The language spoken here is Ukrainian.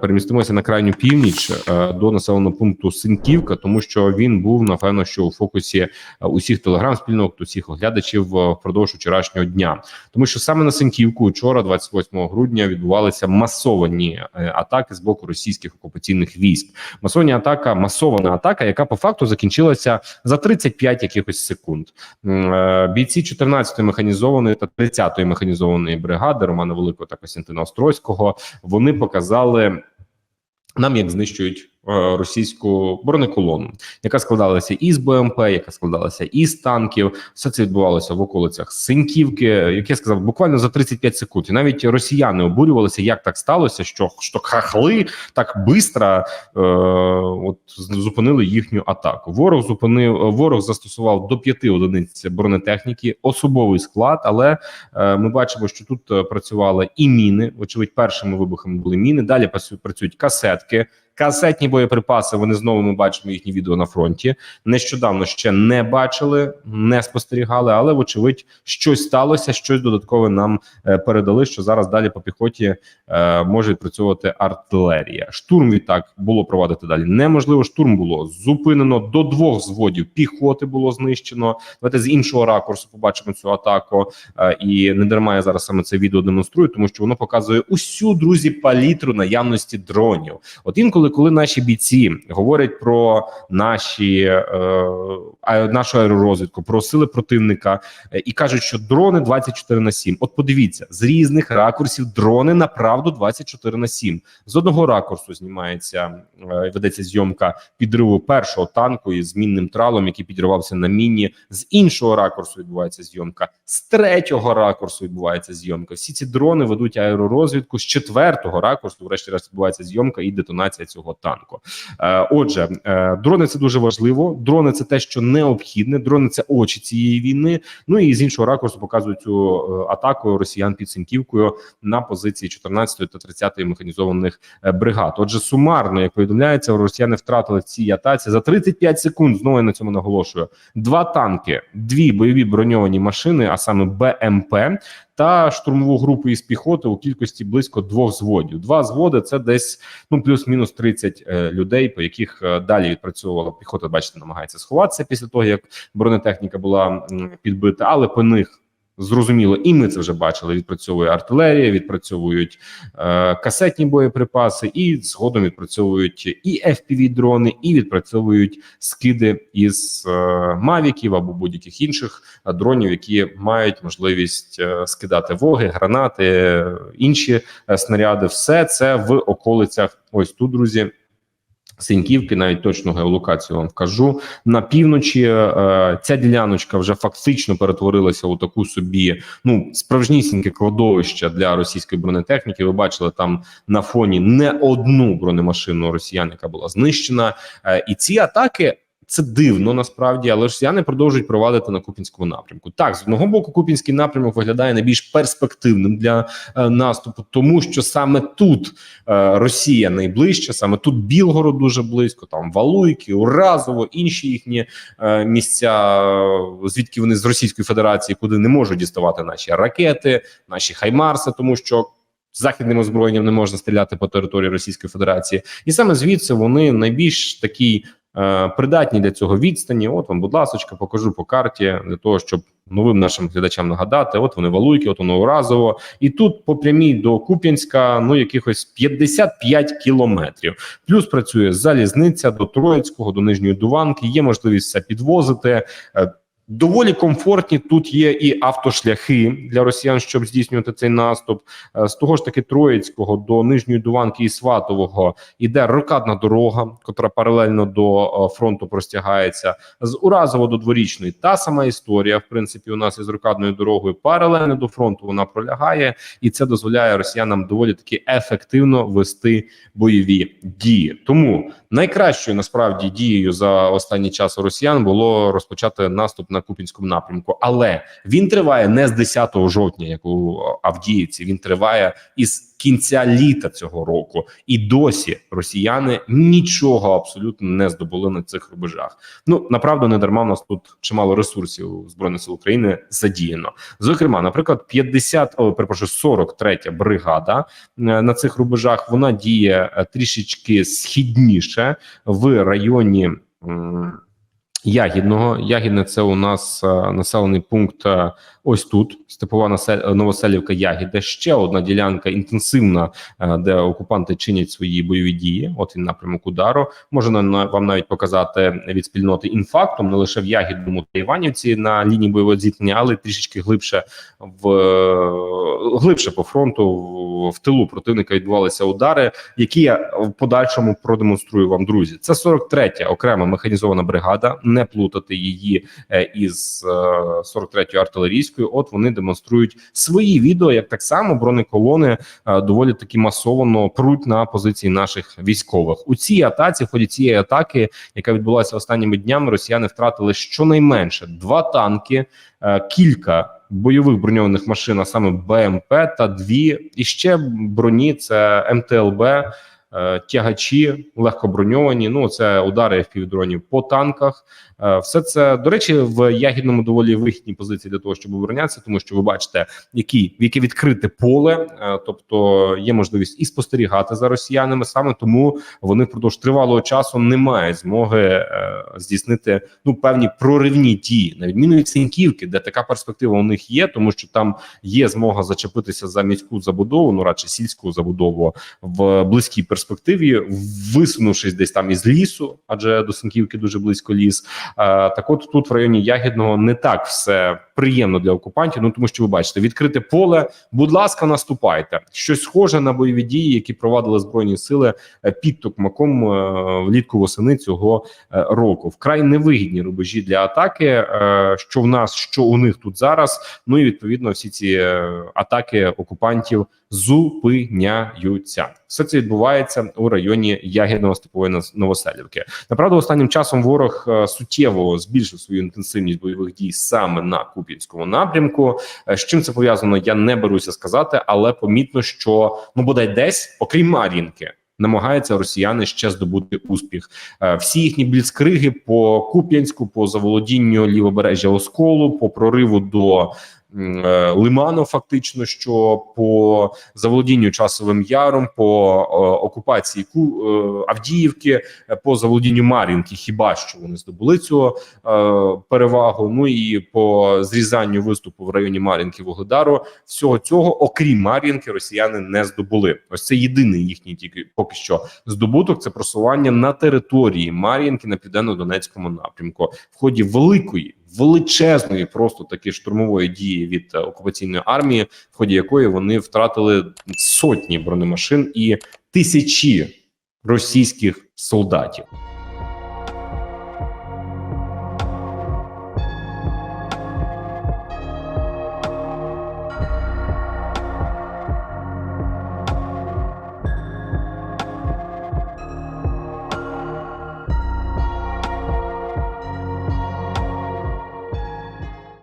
Перемістимося на крайню північ е, до населеного пункту Синківка, тому що він був напевно, що у фокусі е, усіх телеграм-спільнот, усіх оглядачів е, впродовж вчорашнього дня, тому що саме на Синківку вчора, 28 грудня, відбувалися масовані атаки з боку російських окупаційних військ. Масовані атака, масована атака, яка по факту закінчилася за 35 якихось секунд. Бійці 14-ї механізованої та 30-ї механізованої бригади Романа Великого та Костянтина Острозького вони показали нам, як знищують російську бронеколону, яка складалася із БМП, яка складалася із танків. Все це відбувалося в околицях Синьківки, як я сказав, буквально за 35 секунд. І навіть росіяни обурювалися, як так сталося, що що хахли так бистро е, от зупинили їхню атаку. Ворог зупинив ворог застосував до п'яти одиниць бронетехніки, особовий склад. Але е, ми бачимо, що тут е, працювали і міни. Очевидь, першими вибухами були міни. Далі працюють касетки. Касетні боєприпаси. Вони знову ми бачимо їхні відео на фронті. Нещодавно ще не бачили, не спостерігали, але вочевидь щось сталося. Щось додаткове нам е, передали. Що зараз далі по піхоті е, може відпрацьовувати артилерія. Штурм відтак було провадити далі. Неможливо. Штурм було зупинено до двох зводів. Піхоти було знищено. Давайте з іншого ракурсу побачимо цю атаку. Е, і не дарма я зараз саме це відео демонструю, тому що воно показує усю друзі палітру наявності дронів. От інколи, коли наші бійці говорять про наші е, нашу аеророзвідку, про сили противника е, і кажуть, що дрони 24 на 7. От подивіться з різних ракурсів дрони направду 24 на 7. З одного ракурсу знімається е, ведеться зйомка підриву першого танку із мінним тралом, який підривався на міні. З іншого ракурсу відбувається зйомка. З третього ракурсу відбувається зйомка. Всі ці дрони ведуть аеророзвідку. З четвертого ракурсу, врешті-решт, відбувається зйомка і детонація цього танку. Е, отже, е, дрони це дуже важливо. Дрони це те, що необхідне. Дрони це очі цієї війни. Ну і з іншого ракурсу показують цю е, атаку росіян під Синківкою на позиції 14 та 30 механізованих бригад. Отже, сумарно, як повідомляється, росіяни втратили в цій атаці за 35 секунд. Знову я на цьому наголошую. Два танки, дві бойові броньовані машини, а саме БМП. Та штурмову групу із піхоти у кількості близько двох зводів. Два зводи це десь ну плюс-мінус 30 е, людей, по яких е, далі відпрацьовувала піхота. Бачите, намагається сховатися після того, як бронетехніка була підбита, але по них. Зрозуміло, і ми це вже бачили. Відпрацьовує артилерія, відпрацьовують е, касетні боєприпаси, і згодом відпрацьовують і fpv дрони, і відпрацьовують скиди із е, мавіків або будь-яких інших е, дронів, які мають можливість е, скидати воги, гранати, е, інші е, снаряди. Все це в околицях. Ось тут, друзі. Синьківки, навіть точну геолокацію вам вкажу на півночі. Е, ця діляночка вже фактично перетворилася у таку собі ну справжнісіньке кладовище для російської бронетехніки. Ви бачили там на фоні не одну бронемашину росіян, яка була знищена, Е, і ці атаки. Це дивно насправді, але росіяни продовжують провадити на Купінському напрямку. Так, з одного боку, Купінський напрямок виглядає найбільш перспективним для е, наступу, тому що саме тут е, Росія найближча, саме тут Білгород дуже близько, там Валуйки, Уразово, інші їхні е, місця, е, звідки вони з Російської Федерації, куди не можуть діставати наші ракети, наші хаймарси, тому що. Західним озброєнням не можна стріляти по території Російської Федерації, і саме звідси вони найбільш такі е, придатні для цього відстані. От вам, будь ласка, покажу по карті для того, щоб новим нашим глядачам нагадати. От вони Валуйки, от воно Уразово, і тут по прямій до Куп'янська ну якихось 55 кілометрів. Плюс працює залізниця до Троїцького, до Нижньої Дуванки. Є можливість все підвозити. Доволі комфортні тут є і автошляхи для росіян, щоб здійснювати цей наступ. Е, З того ж таки Троїцького до Нижньої Дуванки і Сватового іде рокадна дорога, котра паралельно до е, фронту простягається. З Уразово до дворічної та сама історія. В принципі, у нас із рокадною дорогою паралельно до фронту вона пролягає, і це дозволяє росіянам доволі таки ефективно вести бойові дії. Тому найкращою насправді дією за останній час росіян було розпочати наступ на на Купінському напрямку, але він триває не з 10 жовтня, як у Авдіївці. Він триває із кінця літа цього року, і досі росіяни нічого абсолютно не здобули на цих рубежах. Ну направду не дарма в нас тут чимало ресурсів збройних сил України задіяно. Зокрема, наприклад, 50, о, перепрошую, 43 бригада е, на цих рубежах. Вона діє е, трішечки східніше в районі. Ягідного Ягідне це у нас е, населений пункт е, ось тут. Степова насель... Новоселівка Ягіде. Ще одна ділянка інтенсивна, е, де окупанти чинять свої бойові дії. От він напрямок удару. Можна на- вам навіть показати від спільноти інфактом, не лише в Ягідному та Іванівці на лінії бойового зіткнення, але трішечки глибше в е, глибше по фронту в- в тилу противника відбувалися удари, які я в подальшому продемонструю вам, друзі. Це 43-я окрема механізована бригада. Не плутати її е, із е, 43-ю артилерійською. От вони демонструють свої відео, як так само бронеколони е, доволі таки масово пруть на позиції наших військових. У цій атаці, в ході цієї атаки, яка відбулася останніми днями, росіяни втратили щонайменше два танки, е, кілька. Бойових броньованих машин, а саме БМП та дві і ще броні це МТЛБ, е, тягачі легкоброньовані. Ну це удари FPV-дронів по танках. Е, Все це до речі в ягідному доволі вигідній позиції для того, щоб оборонятися, тому що ви бачите, які в яке відкрите поле, е, тобто є можливість і спостерігати за росіянами. Саме тому вони впродовж тривалого часу не мають змоги е, здійснити ну певні проривні дії, на відміну від Синьківки, де така перспектива у них є, тому що там є змога зачепитися за міську забудову, ну радше сільську забудову в близькій перспективі, висунувшись десь там із лісу, адже до Синьківки дуже близько ліс. Е, Так, от тут в районі Ягідного не так все приємно для окупантів. Ну тому що ви бачите, відкрите поле. Будь ласка, наступайте. Щось схоже на бойові дії, які провадили збройні сили е, під Токмаком е, влітку восени цього року. Вкрай невигідні рубежі для атаки. Що в нас, що у них тут зараз. Ну і відповідно всі ці атаки окупантів зупиняються. Все це відбувається у районі Ягідного Степової Новоселівки. Направду, останнім часом ворог е, суттєво збільшив свою інтенсивність бойових дій саме на Куп'янському напрямку. Е, З чим це пов'язано, я не беруся сказати, але помітно, що ну бодай десь, окрім Мар'їнки. Намагаються росіяни ще здобути успіх. Е, Всі їхні бліцкриги по Куп'янську, по заволодінню лівобережжя Осколу, по прориву до Лиману, фактично, що по заволодінню часовим яром, по е, окупації Ку е, Авдіївки, е, по заволодінню Мар'їнки, хіба що вони здобули е, перевагу? Ну і по зрізанню виступу в районі Мар'їнки Вугледару, всього цього, окрім Мар'їнки, росіяни не здобули. Ось це єдиний їхній тільки поки що здобуток. Це просування на території Мар'їнки на південно-донецькому напрямку в ході великої. Величезної, просто таки штурмової дії від е, окупаційної армії, в ході якої вони втратили сотні бронемашин і тисячі російських солдатів.